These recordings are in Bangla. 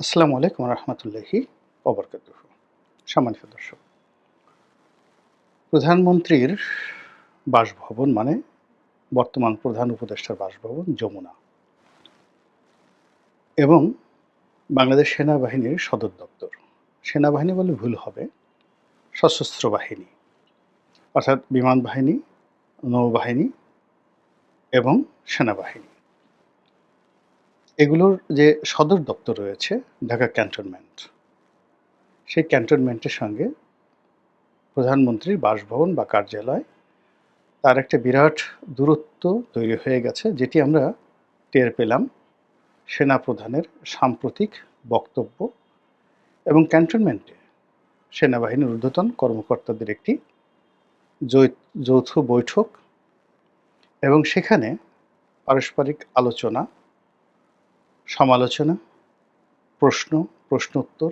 আসসালামু আলাইকুম রহমতুল্লাহি অবরকাত সম্মানিত দর্শক, প্রধানমন্ত্রীর বাসভবন মানে বর্তমান প্রধান উপদেষ্টার বাসভবন যমুনা এবং বাংলাদেশ সেনাবাহিনীর সদর দপ্তর। সেনাবাহিনী বলে ভুল হবে, সশস্ত্র বাহিনী, অর্থাৎ বিমান বাহিনী, নৌবাহিনী এবং সেনাবাহিনী। এগুলোর যে সদর দপ্তর রয়েছে ঢাকা ক্যান্টনমেন্ট, সেই ক্যান্টনমেন্টের সঙ্গে প্রধানমন্ত্রীর বাসভবন বা কার্যালয়, তার একটা বিরাট দূরত্ব তৈরি হয়ে গেছে, যেটি আমরা টের পেলাম সেনা প্রধানের সাম্প্রতিক বক্তব্য এবং ক্যান্টনমেন্টে সেনাবাহিনীর ঊর্ধ্বতন কর্মকর্তাদের একটি যৌথ বৈঠক এবং সেখানে পারস্পরিক আলোচনা সমালোচনা, প্রশ্ন, প্রশ্নোত্তর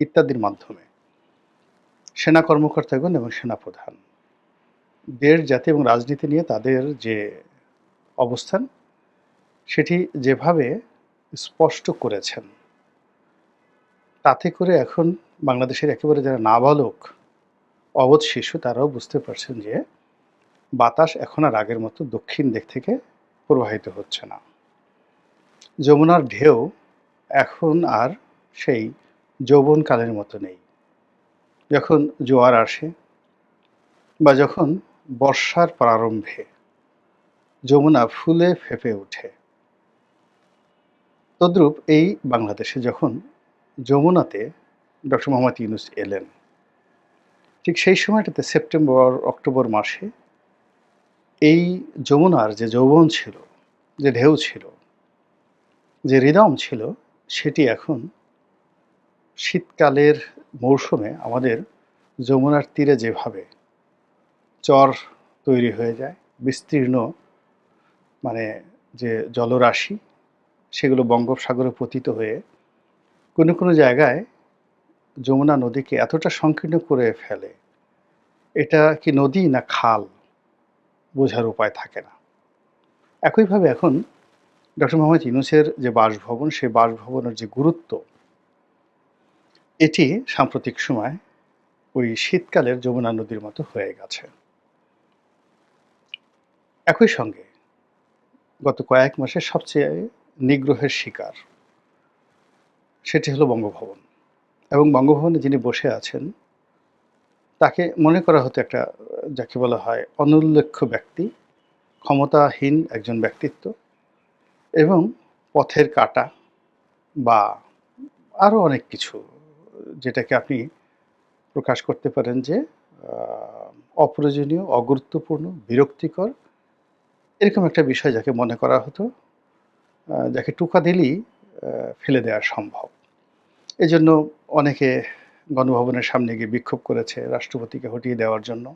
ইত্যাদির মাধ্যমে সেনা কর্মকর্তাগণ এবং সেনাপ্রধান দেশ, জাতি এবং রাজনীতি নিয়ে তাদের যে অবস্থান, সেটি যেভাবে স্পষ্ট করেছেন, তাতে করে এখন বাংলাদেশের একেবারে যারা নাবালক, অবধ শিশু, তারাও বুঝতে পারছেন যে বাতাস এখন আর আগের মতো দক্ষিণ দিক থেকে প্রবাহিত হচ্ছে না। যমুনার ঢেউ এখন আর সেই যৌবনকালের মতো নেই। যখন জোয়ার আসে বা যখন বর্ষার প্রারম্ভে যমুনা ফুলে ফেপে ওঠে, তদ্রূপ এই বাংলাদেশে যখন যমুনাতে ডক্টর মোহাম্মদ ইউনুস এলেন, ঠিক সেই সময়টাতে সেপ্টেম্বর, অক্টোবর মাসে এই যমুনার যে যৌবন ছিল, যে ঢেউ ছিল যে রিদম ছিল, সেটি এখন শীতকালের মৌসুমে আমাদের যমুনার তীরে যেভাবে চর তৈরি হয়ে যায়, বিস্তীর্ণ মানে যে জলরাশি, সেগুলো বঙ্গোপসাগরে পতিত হয়ে কোনো কোনো জায়গায় যমুনা নদীকে এতটা সংকীর্ণ করে ফেলে, এটা কি নদী না খাল, বোঝার উপায় থাকে না। একইভাবে এখন ডক্টর মোহাম্মদ ইউনুসের যে বাসভবন, সেই বাসভবনের যে গুরুত্ব, এটি সাম্প্রতিক সময় ওই শীতকালের যমুনা নদীর মতো হয়ে গেছে। একই সঙ্গে গত কয়েক মাসে সবচেয়ে নিগ্রহের শিকার সেটি হলো বঙ্গভবন। এবং বঙ্গভবনে যিনি বসে আছেন, তাকে মনে করা হতো একটা, যাকে বলা হয় অনুল্লেখ্য ব্যক্তি, ক্ষমতাহীন একজন ব্যক্তিত্ব। এবং পথের কাটা বা আরও অনেক কিছু যেটাকে আপনি প্রকাশ করতে পারেন যে অপ্রয়োজনীয়, অগুরুত্বপূর্ণ, বিরক্তিকর এরকম একটা বিষয় যাকে মনে করা হতো যাকে টুকা দিলেই ফেলে দেওয়া সম্ভব। এজন্য অনেকে গণভবনের সামনে গিয়ে বিক্ষোভ করেছে রাষ্ট্রপতিকে হটিয়ে দেওয়ার জন্য।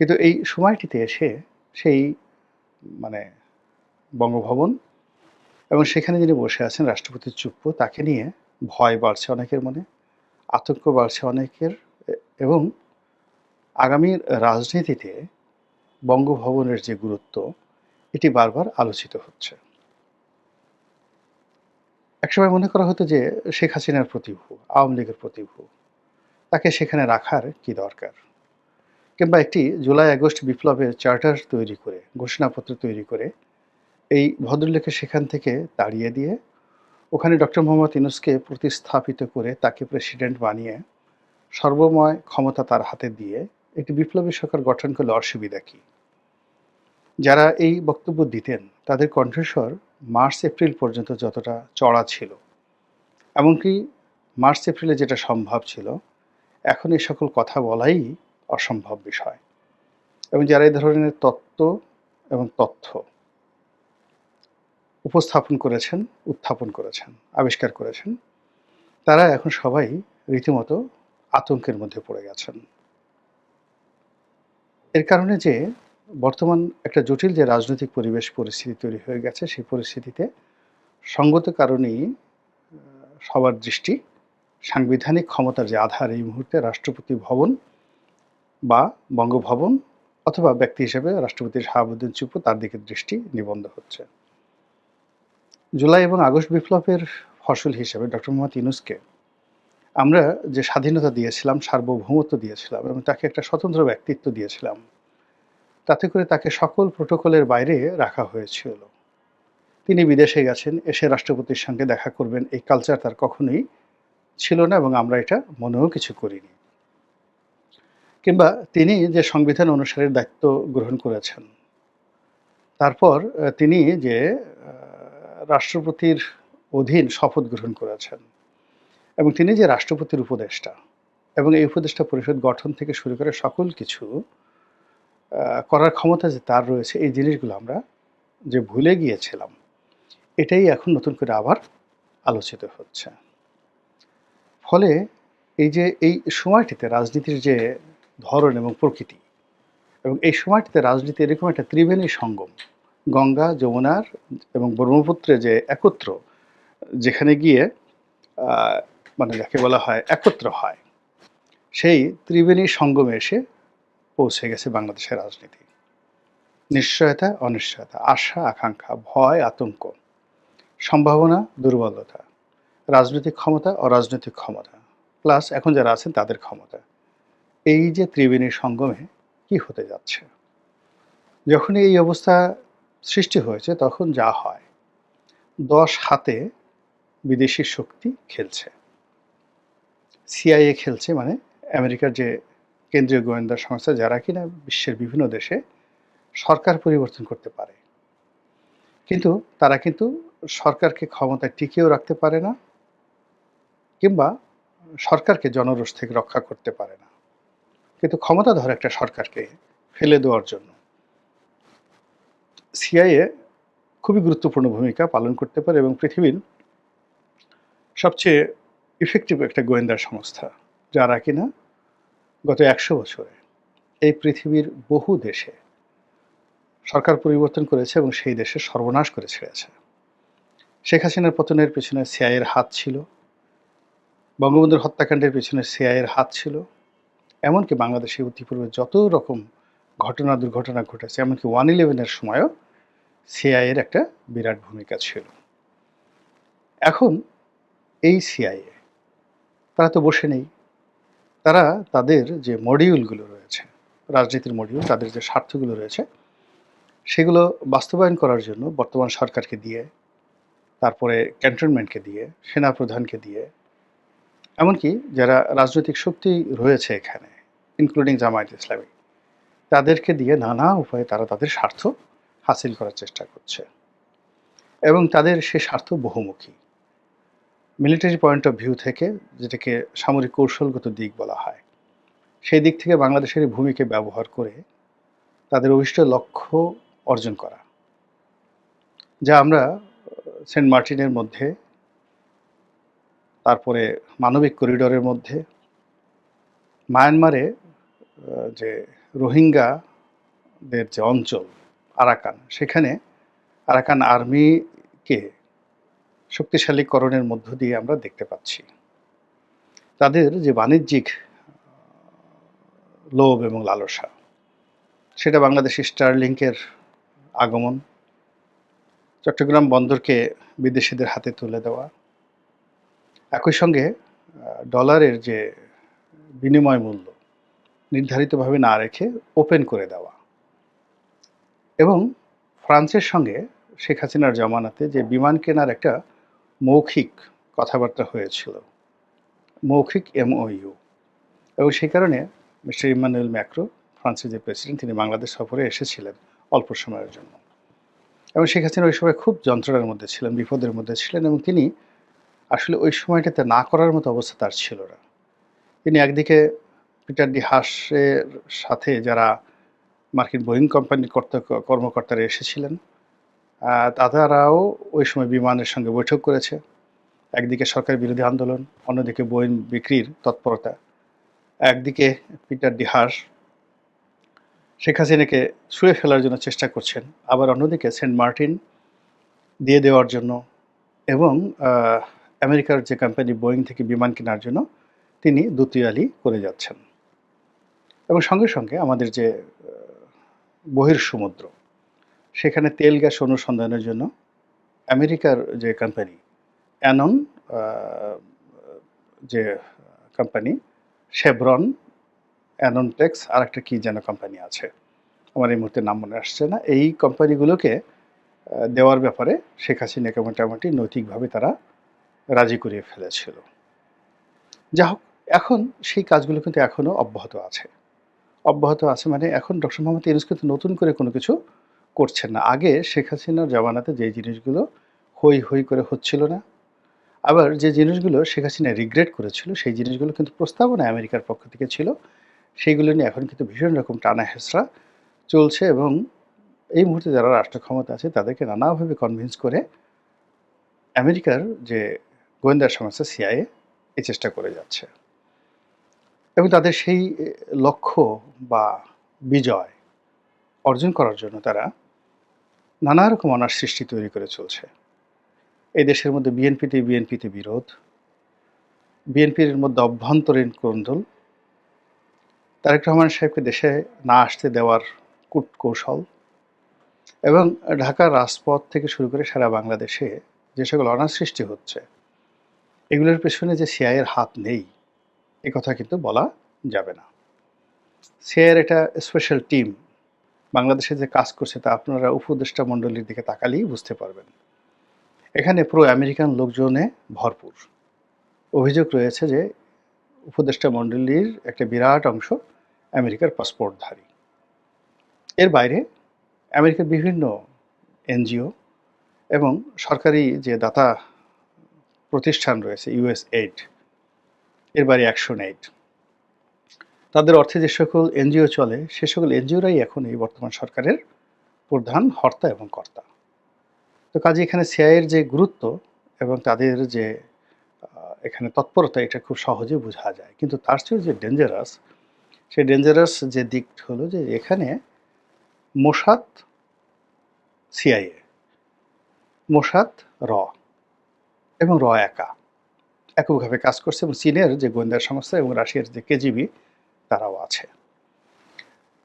কিন্তু এই সময়টিতে এসে সেই মানে বঙ্গভবন এবং সেখানে যিনি বসে আছেন রাষ্ট্রপতির চুপ্প, তাকে নিয়ে ভয় বাড়ছে অনেকের মনে, আতঙ্ক বাড়ছে অনেকের এবং আগামী রাজনীতিতে বঙ্গভবনের যে গুরুত্ব, এটি বারবার আলোচিত হচ্ছে। একসময় মনে করা হতো যে শেখ হাসিনার প্রতিভু, আওয়ামী লীগের প্রতিভু, তাকে সেখানে রাখার কি দরকার? কিংবা একটি জুলাই আগস্ট বিপ্লবের চার্টার তৈরি করে, ঘোষণাপত্র তৈরি করে এই ভদ্রলোকে সেখান থেকে তাড়িয়ে দিয়ে ওখানে ডক্টর মোহাম্মদ ইউনুসকে প্রতিস্থাপিত করে তাকে প্রেসিডেন্ট বানিয়ে সর্বময় ক্ষমতা তার হাতে দিয়ে একটি বিপ্লবী সরকার গঠন করলে অসুবিধা কী? যারা এই বক্তব্য দিতেন, তাদের কণ্ঠস্বর মার্চ, এপ্রিল পর্যন্ত যতটা চড়া ছিল, এমনকি মার্চ, এপ্রিলে যেটা সম্ভব ছিল, এখন এই সকল কথা বলাই অসম্ভব বিষয়। এবং যারা এই ধরনের তত্ত্ব এবং তথ্য উপস্থাপন করেছেন, উত্থাপন করেছেন, আবিষ্কার করেছেন, তারা এখন সবাই রীতিমতো আতঙ্কের মধ্যে পড়ে গেছেন। এর কারণে যে বর্তমান একটা জটিল যে রাজনৈতিক পরিবেশ পরিস্থিতি তৈরি হয়ে গেছে, সেই পরিস্থিতিতে সঙ্গত কারণেই সবার দৃষ্টি সাংবিধানিক ক্ষমতার যে আধার এই মুহূর্তে রাষ্ট্রপতি ভবন বা বঙ্গভবন অথবা ব্যক্তি হিসেবে রাষ্ট্রপতি শাহাবুদ্দিন চুপু তার দিকে দৃষ্টি নিবন্ধ হচ্ছে। জুলাই এবং আগস্ট বিপ্লবের ফসল হিসেবে ডক্টর মোহাম্মদ ইউনুসকে আমরা যে স্বাধীনতা দিয়েছিলাম, সার্বভৌমত্ব দিয়েছিলাম এবং তাকে একটা স্বতন্ত্র ব্যক্তিত্ব দিয়েছিলাম, তাতে করে তাকে সকল প্রোটোকলের বাইরে রাখা হয়েছিল। তিনি বিদেশে গেছেন, এসে রাষ্ট্রপতির সঙ্গে দেখা করবেন, এই কালচার তার কখনোই ছিল না এবং আমরা এটা মনেও কিছু করিনি। কিংবা তিনি যে সংবিধান অনুসারে দায়িত্ব গ্রহণ করেছেন, তারপর তিনি যে রাষ্ট্রপতির অধীন শপথ গ্রহণ করেছেন এবং তিনি যে রাষ্ট্রপতির উপদেষ্টা এবং এই উপদেষ্টা পরিষদ গঠন থেকে শুরু করে সকল কিছু করার ক্ষমতা যে তার রয়েছে, এই জিনিসগুলো আমরা যে ভুলে গিয়েছিলাম, এটাই এখন নতুন করে আবার আলোচিত হচ্ছে। ফলে এই যে, এই সময়টিতে রাজনীতির যে ধরন এবং প্রকৃতি এবং এই সময়টিতে রাজনীতি এরকম একটা ত্রিবেণী সঙ্গম গঙ্গা, যমুনার এবং ব্রহ্মপুত্রে যে একত্র, যেখানে গিয়ে মানে যাকে বলা হয় একত্র হয়, সেই ত্রিবেণী সঙ্গমে এসে পৌঁছে গেছে বাংলাদেশের রাজনীতি। নিশ্চয়তা, অনিশ্চয়তা, আশা, আকাঙ্ক্ষা, ভয়, আতঙ্ক, সম্ভাবনা, দুর্বলতা, রাজনৈতিক ক্ষমতা, অরাজনৈতিক ক্ষমতা, প্লাস এখন যারা আছেন তাদের ক্ষমতা। এই যে ত্রিবেণী সঙ্গমে কি হতে যাচ্ছে? যখনই এই অবস্থা সৃষ্টি হয়েছে, তখন যা হয়, দশ হাতে বিদেশি শক্তি খেলছে। সিআইএ খেলছে মানে আমেরিকার যে কেন্দ্রীয় গোয়েন্দা সংস্থা, যারা কিনা বিশ্বের বিভিন্ন দেশে সরকার পরিবর্তন করতে পারে। কিন্তু তারা কিন্তু সরকারকে ক্ষমতায় টিকিয়েও রাখতে পারে না, কিংবা সরকারকে জনরোষ থেকে রক্ষা করতে পারে না। কিন্তু ক্ষমতা ক্ষমতাধর একটা সরকারকে ফেলে দেওয়ার জন্য সিআইএ খুবই গুরুত্বপূর্ণ ভূমিকা পালন করতে পারে এবং পৃথিবীর সবচেয়ে ইফেক্টিভ একটা গোয়েন্দা সংস্থা। যারা কিনা গত একশো বছরে এই পৃথিবীর বহু দেশে সরকার পরিবর্তন করেছে এবং সেই দেশে সর্বনাশ করে ছেড়েছে। শেখ হাসিনার পতনের পেছনে সিআইয়ের হাত ছিল। বঙ্গবন্ধুর হত্যাকাণ্ডের পেছনে সিআইয়ের হাত ছিল। এমনকি বাংলাদেশে ইতিপূর্বে যত রকম ঘটনা দুর্ঘটনা ঘটেছে। এমনকি ওয়ান ইলেভেনের সময়ও সিআইয়ের একটা বিরাট ভূমিকা ছিল। এখন এই সিআইএ তারা তো বসে নেই। তারা তাদের যে মডিউলগুলো রয়েছে, রাজনীতির মডিউল, তাদের যে স্বার্থগুলো রয়েছে, সেগুলো বাস্তবায়ন করার জন্য বর্তমান সরকারকে দিয়ে, তারপরে ক্যান্টনমেন্টকে দিয়ে, সেনাপ্রধানকে দিয়ে, এমনকি যারা রাজনৈতিক শক্তি রয়েছে এখানে ইনক্লুডিং জামায়াত ইসলামী তাদেরকে দিয়ে নানা উপায়ে তারা তাদের স্বার্থ হাসিল করার চেষ্টা করছে। এবং তাদের সে স্বার্থ বহুমুখী। মিলিটারি পয়েন্ট অফ ভিউ থেকে যেটাকে সামরিক কৌশলগত দিক বলা হয়, সেই দিক থেকে বাংলাদেশের ভূমিকে ব্যবহার করে তাদের অভিষ্ট লক্ষ্য অর্জন করা। যা আমরা সেন্ট মার্টিনের মধ্যে, তারপরে মানবিক করিডোরের মধ্যে মায়ানমারে যে রোহিঙ্গাদের যে অঞ্চল, আরাকান, সেখানে আরাকান আর্মিকে শক্তিশালীকরণের মধ্য দিয়ে আমরা দেখতে পাচ্ছি। তাদের যে বাণিজ্যিক লোভ এবং লালসা, সেটা বাংলাদেশি স্টারলিংকের আগমন, চট্টগ্রাম বন্দরকে বিদেশিদের হাতে তুলে দেওয়া, একই সঙ্গে ডলারের যে বিনিময় মূল্য নির্ধারিতভাবে না রেখে ওপেন করে দেওয়া। এবং ফ্রান্সের সঙ্গে শেখ হাসিনার জমানাতে যে বিমান কেনার একটা মৌখিক কথাবার্তা হয়েছিল, মৌখিক এমওইউ এবং সেই কারণে মিস্টার ইমানুয়েল ম্যাক্রো, ফ্রান্সের যে প্রেসিডেন্ট, তিনি বাংলাদেশ সফরে এসেছিলেন অল্প সময়ের জন্য। এবং শেখ হাসিনা ওই সময় খুব যন্ত্রণার মধ্যে ছিলেন, বিপদের মধ্যে ছিলেন এবং তিনি আসলে ওই সময়টাতে না করার মতো অবস্থা তার ছিল না। তিনি একদিকে পিটার ডি হাসের সাথে যারা মার্কিন বোয়িং কোম্পানির কর্ত- কর্মকর্তারা এসেছিলেন তারাও ওই সময় বিমানের সঙ্গে বৈঠক করেছে। একদিকে সরকার বিরোধী আন্দোলন, অন্যদিকে বোয়িং বিক্রির তৎপরতা। একদিকে পিটার ডি হাস শেখ হাসিনাকে ছুঁড়ে ফেলার জন্য চেষ্টা করছেন, আবার অন্যদিকে সেন্ট মার্টিন দিয়ে দেওয়ার জন্য এবং আমেরিকার যে কোম্পানি বোয়িং থেকে বিমান কেনার জন্য তিনি দুতিয়ালি করে যাচ্ছেন। এবং সঙ্গে সঙ্গে আমাদের যে বহির সমুদ্র সেখানে তেল গ্যাস অনুসন্ধানের জন্য আমেরিকার যে কোম্পানি অ্যানন যে কোম্পানি শেভরন অ্যাননটেক্স আর একটা কী যেন কোম্পানি আছে। আমার এই মুহূর্তে নাম মনে আসছে না। এই কোম্পানিগুলোকে দেওয়ার ব্যাপারে শেখ হাসিনাকে মোটামুটি নৈতিকভাবে তারা রাজি করিয়ে ফেলেছিল। যা হোক এখন সেই কাজগুলো কিন্তু এখনও অব্যাহত আছে। অব্যাহত আছে মানে এখন ডক্টর মোহাম্মদ ইউনুস কিন্তু নতুন করে কোনো কিছু করছেন না। আগে শেখ হাসিনার জমানাতে যে জিনিসগুলো হই হই করে হচ্ছিল না, আবার যে জিনিসগুলো শেখ হাসিনা রিগ্রেট করেছিল, সেই জিনিসগুলো কিন্তু প্রস্তাবনা আমেরিকার পক্ষ থেকে ছিল। সেইগুলো নিয়ে এখন কিন্তু ভীষণ রকম টানা হেসরা চলছে এবং এই মুহূর্তে যারা রাষ্ট্র ক্ষমতা আছে, তাদেরকে নানাভাবে কনভিন্স করে আমেরিকার যে গোয়েন্দা সংস্থা সিআইএ এই চেষ্টা করে যাচ্ছে। এবং তাদের সেই লক্ষ্য বা বিজয় অর্জন করার জন্য তারা নানা রকম অনার সৃষ্টি তৈরি করে চলছে। এই দেশের মধ্যে বিএনপিতে বিএনপিতে বিরোধ, বিএনপির মধ্যে অভ্যন্তরীণ কোন্দল তারেক রহমান সাহেবকে দেশে না আসতে দেওয়ার কূট কৌশল এবং ঢাকার রাজপথ থেকে শুরু করে সারা বাংলাদেশে যে সকল অনার সৃষ্টি হচ্ছে, এগুলোর পেছনে যে সিআইয়ের হাত নেই এ কথা কিন্তু বলা যাবে না। সিআইয়ের এটা স্পেশাল টিম বাংলাদেশে যে কাজ করছে তা আপনারা উপদেষ্টা মণ্ডলীর দিকে তাকালেই বুঝতে পারবেন। এখানে প্রো আমেরিকান লোকজনে ভরপুর। অভিযোগ রয়েছে যে উপদেষ্টা মণ্ডলীর একটা বিরাট অংশ আমেরিকার পাসপোর্টধারী। এর বাইরে আমেরিকার বিভিন্ন এনজিও এবং সরকারি যে দাতা প্রতিষ্ঠান রয়েছে ইউএস এইড এর বাইরে অ্যাকশন এইড তাদের অর্থে যে সকল এনজিও চলে, সে সকল এনজিওরাই এখন এই বর্তমান সরকারের প্রধান হর্তা এবং কর্তা। তো কাজে এখানে সিআইয়ের যে গুরুত্ব এবং তাদের যে এখানে তৎপরতা, এটা খুব সহজে বোঝা যায়। কিন্তু তার চেয়েও যে ডেঞ্জারাস সেই ডেঞ্জারাস যে দিক হলো যে এখানে মোসাদ সিআইএ মোসাদ র এবং র একা। এককভাবে কাজ করছে এবং চীনের যে গোয়েন্দা সংস্থা এবং রাশিয়ার যে কেজিবি, তারাও আছে।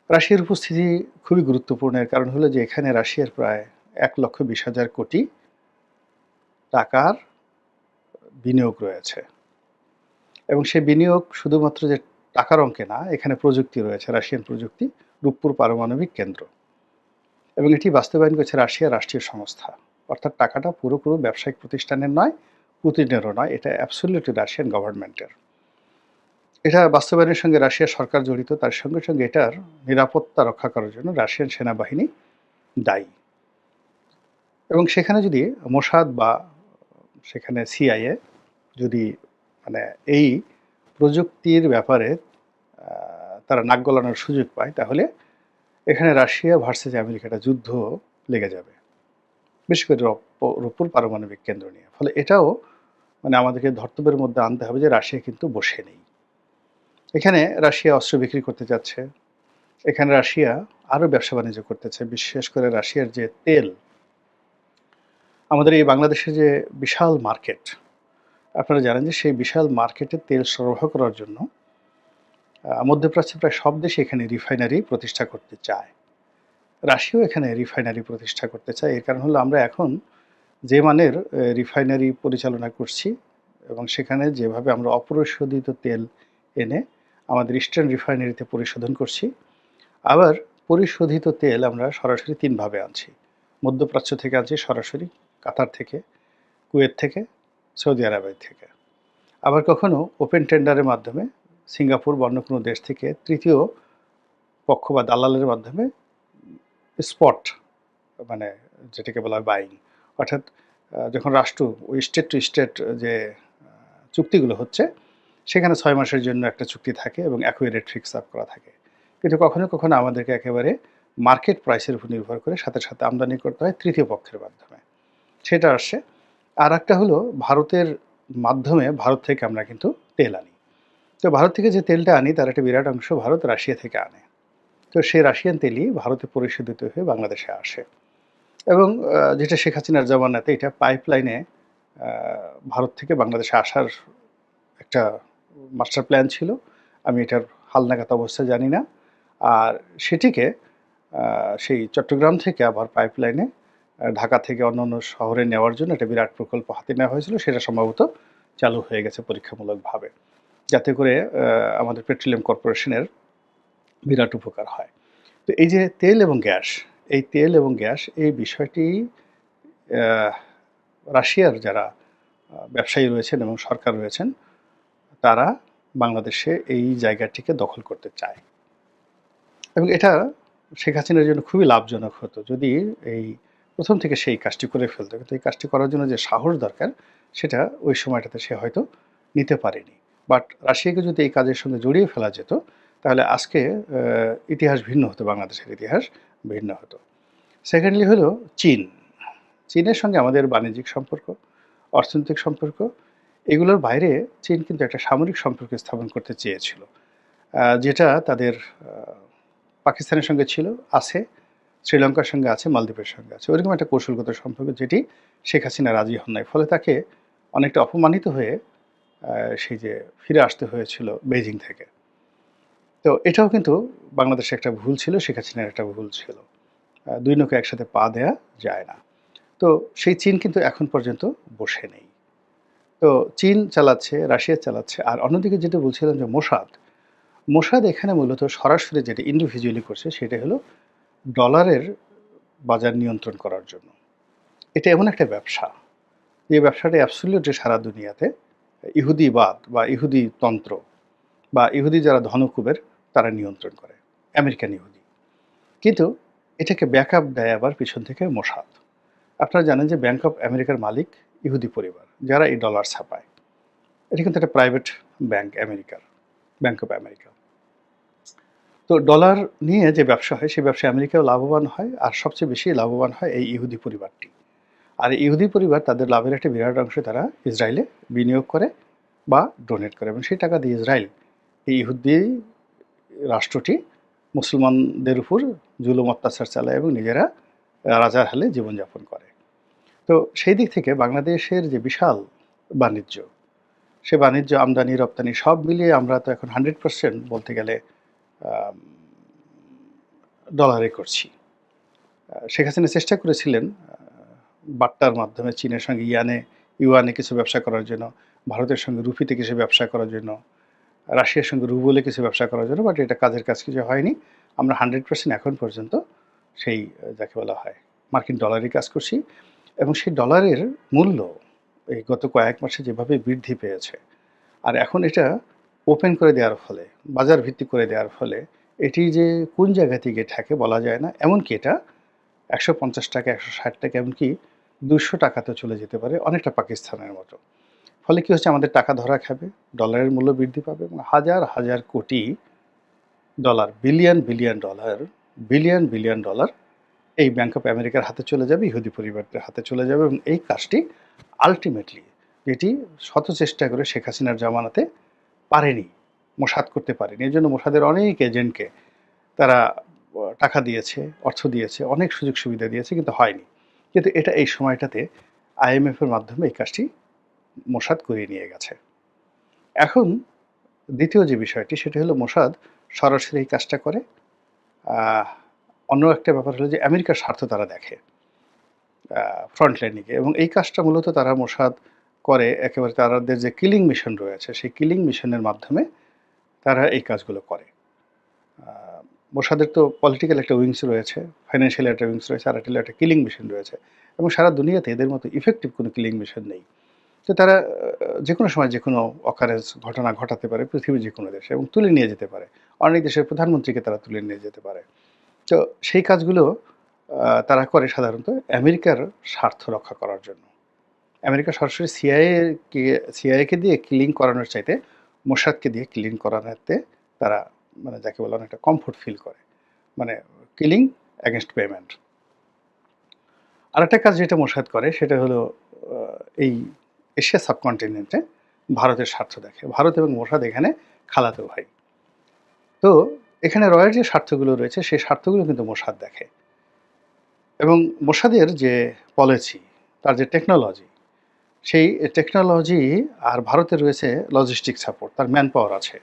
রাশিয়ার উপস্থিতি খুবই গুরুত্বপূর্ণ। এর কারণ হলো যে এখানে রাশিয়ার প্রায় এক লক্ষ বিশ হাজার কোটি টাকার বিনিয়োগ রয়েছে। এবং সেই বিনিয়োগ শুধুমাত্র যে টাকার অঙ্কে না, এখানে প্রযুক্তি রয়েছে, রাশিয়ান প্রযুক্তি, রূপপুর পারমাণবিক কেন্দ্র। এবং এটি বাস্তবায়ন করেছে রাশিয়া রাষ্ট্রীয় সংস্থা। অর্থাৎ টাকাটা পুরোপুরো ব্যবসায়িক প্রতিষ্ঠানের নয় পুতিনেরও নয়, এটা অ্যাবসলিউটলি রাশিয়ান গভর্নমেন্টের এটা বাস্তবায়নের সঙ্গে রাশিয়ার সরকার জড়িত, তার সঙ্গে সঙ্গে এটার নিরাপত্তা রক্ষা করার জন্য রাশিয়ান সেনাবাহিনী দায়ী। এবং সেখানে যদি মোসাদ বা সেখানে সিআইএ যদি মানে এই প্রযুক্তির ব্যাপারে তারা নাক গলানোর সুযোগ পায়, তাহলে এখানে রাশিয়া ভার্সেস আমেরিকাটা যুদ্ধ লেগে যাবে। বিশেষ করে রপ- রূপপুর পারমাণবিক কেন্দ্র নিয়ে। ফলে এটাও মানে আমাদেরকে ধর্তব্যের মধ্যে আনতে হবে যে রাশিয়া কিন্তু বসে নেই। এখানে রাশিয়া অস্ত্র বিক্রি করতে যাচ্ছে। এখানে রাশিয়া আরও ব্যবসা বাণিজ্য করতেছে, বিশেষ করে রাশিয়ার যে তেল। আমাদের এই বাংলাদেশে যে বিশাল মার্কেট, আপনারা জানেন যে সেই বিশাল মার্কেটে তেল সরবরাহ করার জন্য মধ্যপ্রাচ্যে প্রায় সব দেশে এখানে রিফাইনারি প্রতিষ্ঠা করতে চায়। রাশিয়াও এখানে রিফাইনারি প্রতিষ্ঠা করতে চায়। এর কারণ হলো আমরা এখন যে মানের রিফাইনারি পরিচালনা করছি এবং সেখানে যেভাবে আমরা অপরিশোধিত তেল এনে আমাদের ইস্টার্ন রিফাইনারিতে পরিশোধন করছি, আবার পরিশোধিত তেল আমরা সরাসরি তিনভাবে আনছি। মধ্যপ্রাচ্য থেকে আনছি সরাসরি, কাতার থেকে, কুয়েত থেকে, সৌদি আরবের থেকে। আবার কখনো ওপেন টেন্ডারের মাধ্যমে সিঙ্গাপুর বা অন্য কোনো দেশ থেকে তৃতীয় পক্ষ বা দালালের মাধ্যমে স্পট মানে যেটাকে বলা হয় বাইং অর্থাৎ যখন রাষ্ট্র ওই স্টেট টু স্টেট যে চুক্তিগুলো হচ্ছে, সেখানে ছয় মাসের জন্য একটা চুক্তি থাকে এবং একই রেট ফিক্স আপ করা থাকে। কিন্তু কখনো কখনো আমাদেরকে একেবারে মার্কেট প্রাইসের উপর নির্ভর করে সাথে সাথে আমদানি করতে হয় তৃতীয় পক্ষের মাধ্যমে। সেটা আসছে। আর একটা হলো ভারতের মাধ্যমে ভারত থেকে আমরা কিন্তু তেল আনি। তো ভারত থেকে যে তেলটা আনি, তার একটা বিরাট অংশ ভারত রাশিয়া থেকে আনে। তো সেই রাশিয়ান তেলই ভারতে পরিশোধিত হয়ে বাংলাদেশে আসে। এবং যেটা শেখ হাসিনার জমানাতে এটা পাইপলাইনে ভারত থেকে বাংলাদেশে আসার একটা মাস্টার প্ল্যান ছিল। আমি এটার হালনাগাদ অবস্থা জানি না। আর সেটিকে সেই চট্টগ্রাম থেকে আবার পাইপলাইনে ঢাকা থেকে অন্য অন্য শহরে নেওয়ার জন্য একটা বিরাট প্রকল্প হাতে নেওয়া হয়েছিল। সেটা সম্ভবত চালু হয়ে গেছে পরীক্ষামূলকভাবে। যাতে করে আমাদের পেট্রোলিয়াম কর্পোরেশনের বিরাট উপকার হয়। তো এই যে তেল এবং গ্যাস এই তেল এবং গ্যাস এই বিষয়টি রাশিয়ার যারা ব্যবসায়ী রয়েছেন এবং সরকার রয়েছেন, তারা বাংলাদেশে এই জায়গাটিকে দখল করতে চায়। এবং এটা শেখ হাসিনার জন্য খুবই লাভজনক হতো। যদি এই প্রথম থেকে সেই কাজটি করে ফেলতো, কিন্তু এই কাজটি করার জন্য যে সাহস দরকার, সেটা ওই সময়টাতে সে হয়তো নিতে পারেনি। বাট রাশিয়াকে যদি এই কাজের সঙ্গে জড়িয়ে ফেলা যেত, তাহলে আজকে ইতিহাস ভিন্ন হতো, বাংলাদেশের ইতিহাস। ভিন্ন হতো। সেকেন্ডলি হলো চীন। চীনের সঙ্গে আমাদের বাণিজ্যিক সম্পর্ক, অর্থনৈতিক সম্পর্ক, এগুলোর বাইরে চীন কিন্তু একটা সামরিক সম্পর্ক স্থাপন করতে চেয়েছিল যেটা তাদের পাকিস্তানের সঙ্গে ছিল, আছে, শ্রীলঙ্কার সঙ্গে আছে, মালদ্বীপের সঙ্গে আছে। ওইরকম একটা কৌশলগত সম্পর্ক যেটি শেখ হাসিনা রাজি হন নাই। ফলে তাকে অনেকটা অপমানিত হয়ে সেই যে ফিরে আসতে হয়েছিল বেজিং থেকে। তো এটাও কিন্তু বাংলাদেশে একটা ভুল ছিল, শেখ হাসিনার একটা ভুল ছিল। দুই নৌকা একসাথে পা দেয়া যায় না। তো সেই চীন কিন্তু এখন পর্যন্ত বসে নেই। তো চীন চালাচ্ছে, রাশিয়া চালাচ্ছে, আর অন্যদিকে যেটা বলছিলাম যে মোসাদ মোসাদ এখানে মূলত সরাসরি যেটা ইন্ডিভিজুয়ালি করছে, সেটা হলো ডলারের বাজার নিয়ন্ত্রণ করার জন্য। এটা এমন একটা ব্যবসা। যে ব্যবসাটা অ্যাবসলিউটলি সারা দুনিয়াতে ইহুদিবাদ বা ইহুদি তন্ত্র বা ইহুদি যারা ধনকুবের তারা নিয়ন্ত্রণ করে, আমেরিকান ইহুদি। কিন্তু এটাকে ব্যাকআপ দেয় আবার পিছন থেকে মোসাদ। আপনারা জানেন যে ব্যাংক অফ আমেরিকার মালিক ইহুদি পরিবার, যারা এই ডলার ছাপায়। এটা কিন্তু একটা প্রাইভেট ব্যাংক আমেরিকার ব্যাংক অফ আমেরিকা তো ডলার নিয়ে যে ব্যবসা হয় সেই ব্যবসায় আমেরিকাও লাভবান হয়, আর সবচেয়ে বেশি লাভবান হয় এই ইহুদি পরিবারটি। আর ইহুদি পরিবার তাদের লাভের একটা বিরাট অংশ তারা ইসরায়েলে বিনিয়োগ করে বা ডোনেট করে, এবং সেই টাকা দিয়ে ইসরায়েল এই ইহুদি রাষ্ট্রটি মুসলমানদের উপর জুলুম, অত্যাচার চালায় এবং নিজেরা রাজার হালে জীবনযাপন করে। তো সেই দিক থেকে বাংলাদেশের যে বিশাল বাণিজ্য, সে বাণিজ্য, আমদানি, রপ্তানি সব মিলিয়ে আমরা তো এখন হান্ড্রেড পার্সেন্ট বলতে গেলে ডলারে করছি। শেখ হাসিনা চেষ্টা করেছিলেন বার্তার মাধ্যমে চীনের সঙ্গে ইয়ানে, ইউয়ানে কিছু ব্যবসা করার জন্য, ভারতের সঙ্গে রুপিতে কিছু ব্যবসা করার জন্য রাশিয়ার সঙ্গে রুবলে কিছু ব্যবসা করার জন্য বাট এটা কাজের কাজ কিছু হয়নি। আমরা হান্ড্রেড পার্সেন্ট এখন পর্যন্ত সেই যাকে বলা হয় মার্কিন ডলারই কাজ করছি এবং সেই ডলারের মূল্য এই গত কয়েক মাসে যেভাবে বৃদ্ধি পেয়েছে, আর এখন এটা ওপেন করে দেওয়ার ফলে, বাজার ভিত্তিক করে দেওয়ার ফলে, এটি যে কোন জায়গা থেকে থাকে বলা যায় না, এমনকি এটা একশো পঞ্চাশ টাকা, একশো ষাট টাকা, এমনকি দুশো টাকাতে চলে যেতে পারে অনেকটা পাকিস্তানের মতো। ফলে কি হচ্ছে? আমাদের টাকা ধরা খাবে ডলারের মূল্য বৃদ্ধি পাবে এবং হাজার হাজার কোটি dollar billion billion dollar billion billion dollar এই ব্যাংক অফ আমেরিকার হাতে চলে যাবে, ইহুদি পরিবারদের হাতে চলে যাবে এবং এই কাজটি আলটিমেটলি যেটি শত চেষ্টা করে শেখ হাসিনার জামানাতে পারেনি, মোসাদ করতে পারেনি। এই জন্য মোসাদের অনেক এজেন্টকে তারা টাকা দিয়েছে, অর্থ দিয়েছে, অনেক সুযোগ সুবিধা দিয়েছে, কিন্তু হয়নি। কিন্তু এটা এই সময়টাতে আইএমএফের মাধ্যমে এই কাজটি মোসাদ করিয়ে নিয়ে গেছে। এখন দ্বিতীয় যে বিষয়টি, সেটি হলো মোসাদ সরাসরি এই কাজটা করে। অন্য একটা ব্যাপার হলো যে আমেরিকার স্বার্থ তারা দেখে ফ্রন্ট লাইনিকে এবং এই কাজটা মূলত তারা মোসাদ করে, একেবারে তাদের যে কিলিং মিশন রয়েছে, সেই কিলিং মিশনের মাধ্যমে তারা এই কাজগুলো করে। মোসাদের তো পলিটিক্যাল একটা উইংস রয়েছে ফাইন্যান্সিয়াল একটা উইংস রয়েছে, আর একটা কিলিং মিশন রয়েছে। এবং সারা দুনিয়াতে এদের মতো ইফেক্টিভ কোনো কিলিং মিশন নেই। তো তারা যে কোনো সময় যে কোনো অকারেন্স ঘটনা ঘটাতে পারে, পৃথিবীর যে কোনো দেশে এবং তুলে নিয়ে যেতে পারে। অনেক দেশের প্রধানমন্ত্রীকে তারা তুলে নিয়ে যেতে পারে। তো সেই কাজগুলো তারা করে সাধারণত আমেরিকার স্বার্থ রক্ষা করার জন্য। আমেরিকা সরাসরি সিআইএকে সিআইএকে দিয়ে ক্লিন করানোর চাইতে মোসাদকে দিয়ে ক্লিন করানোতে তারা মানে যাকে বলে অনেকটা কমফোর্ট ফিল করে। মানে কিলিং অ্যাগেনস্ট পেমেন্ট আরেকটা কাজ যেটা মোসাদ করে, সেটা হলো এই এশিয়া সাবকন্টিনেন্টে ভারতের স্বার্থ দেখে। ভারত এবং মোসাদ এখানে খালাতো ভাই। তো এখানে রয়ের যে স্বার্থগুলো রয়েছে, সেই স্বার্থগুলো কিন্তু মোসাদ দেখে। এবং মোসাদের যে পলিসি তার যে টেকনোলজি সেই টেকনোলজি আর ভারতে রয়েছে লজিস্টিক সাপোর্ট তার ম্যান পাওয়ার আছে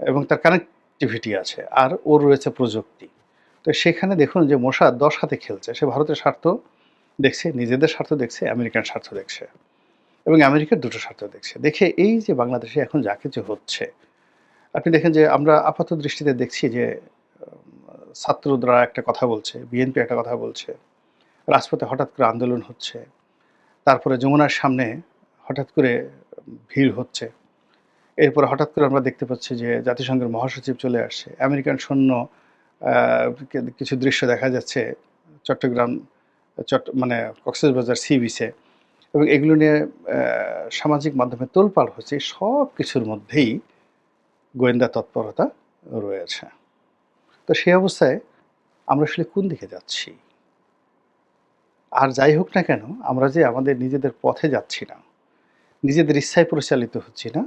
এবং তার কানেক্টিভিটি আছে, আর ওর রয়েছে প্রযুক্তি। তো সেখানে দেখুন যে মোসাদ দশ হাতে খেলছে। সে ভারতের স্বার্থ দেখছে, নিজেদের স্বার্থ দেখছে, আমেরিকান স্বার্থ দেখছে। এবং আমেরিকার দুটো স্বার্থ দেখছে। দেখে এই যে বাংলাদেশে এখন যা কিছু হচ্ছে, আপনি দেখেন যে আমরা আপাত দৃষ্টিতে দেখছি যে ছাত্ররা একটা কথা বলছে, বিএনপি একটা কথা বলছে, রাজপথে হঠাৎ করে আন্দোলন হচ্ছে, তারপরে যমুনার সামনে হঠাৎ করে ভিড় হচ্ছে, এরপর হঠাৎ করে আমরা দেখতে পাচ্ছি যে জাতিসংঘের মহাসচিব চলে আসছে, আমেরিকান সৈন্য কিছু দৃশ্য দেখা যাচ্ছে, চট্টগ্রাম চট্ট মানে কক্সবাজার সি বিচে। এবং এগুলো নিয়ে সামাজিক মাধ্যমে তোলপাড় হচ্ছে, সব কিছুর মধ্যেই গোয়েন্দা তৎপরতা রয়েছে। তো সেই অবস্থায় আমরা আসলে কোন দিকে যাচ্ছি? আর যাই হোক না কেন, আমরা যে আমাদের নিজেদের পথে যাচ্ছি না, নিজেদের ইচ্ছায় পরিচালিত হচ্ছি না,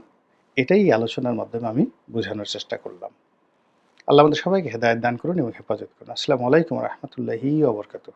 এটাই আলোচনার মাধ্যমে আমি বোঝানোর চেষ্টা করলাম। আল্লাহ আমাদের সবাইকে হেদায়ত দান করুন এবং হেফাজত করুন। আসসালামু আলাইকুম রহমতুল্লাহি ওবরকাতুহ